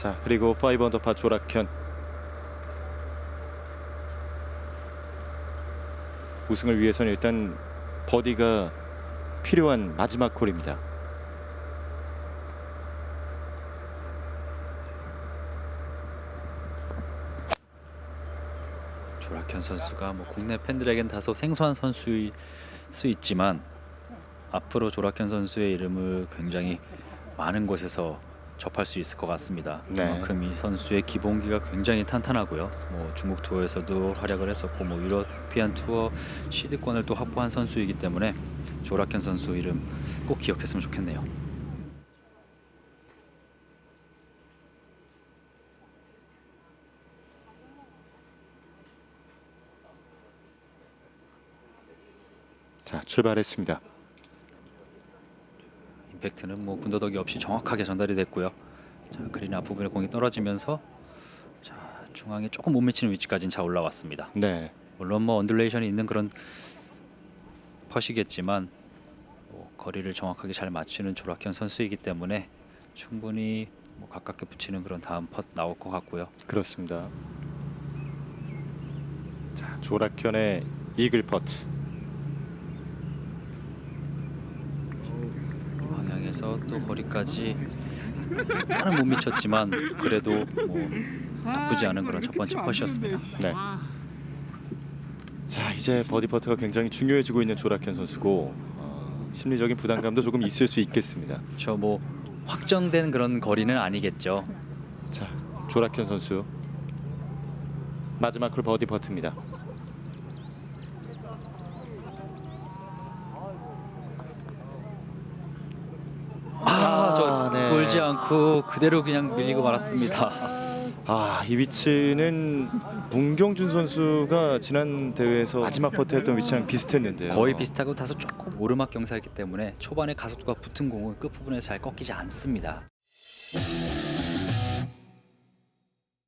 자 그리고 5 언더파 조락현 우승을 위해서는 일단 버디가 필요한 마지막 홀입니다. 조락현 선수가 뭐 국내 팬들에겐 다소 생소한 선수일 수 있지만 앞으로 조락현 선수의 이름을 굉장히 많은 곳에서 접할 수 있을 것 같습니다. 네. 그만큼 이 선수의 기본기가 굉장히 탄탄하고요. 뭐 중국 투어에서도 활약을 했었고 뭐 유러피안 투어 시드권을 또 확보한 선수이기 때문에 조락현 선수 이름 꼭 기억했으면 좋겠네요. 자 출발했습니다. 임팩트는 뭐 군더더기 없이 정확하게 전달이 됐고요. 자 그린 앞부분에 공이 떨어지면서 자 중앙에 조금 못 미치는 위치까지는 잘 올라왔습니다. 네. 물론 뭐 언듈레이션이 있는 그런 펫이겠지만 뭐 거리를 정확하게 잘 맞추는 조락현 선수이기 때문에 충분히 뭐 가깝게 붙이는 그런 다음 펫 나올 것 같고요. 그렇습니다. 자 조락현의 이글 퍼트. 방향에서 또 거리까지 약간은 못 미쳤지만 그래도 뭐 나쁘지 않은 그런 첫 번째 펫이었습니다. 네. 자 이제 버디 퍼트가 굉장히 중요해지고 있는 조락현 선수고 어, 심리적인 부담감도 조금 있을 수 있겠습니다. 저 뭐 확정된 그런 거리는 아니겠죠. 자 조락현 선수 마지막 홀 버디 퍼트입니다. 아, 저 아, 네. 돌지 않고 그대로 그냥 밀리고 말았습니다. 아 이 위치는 문경준 선수가 지난 대회에서 마지막 퍼트 했던 위치랑 비슷했는데요. 거의 비슷하고 다소 조금 오르막 경사이기 때문에 초반에 가속도가 붙은 공은 끝부분에 잘 꺾이지 않습니다.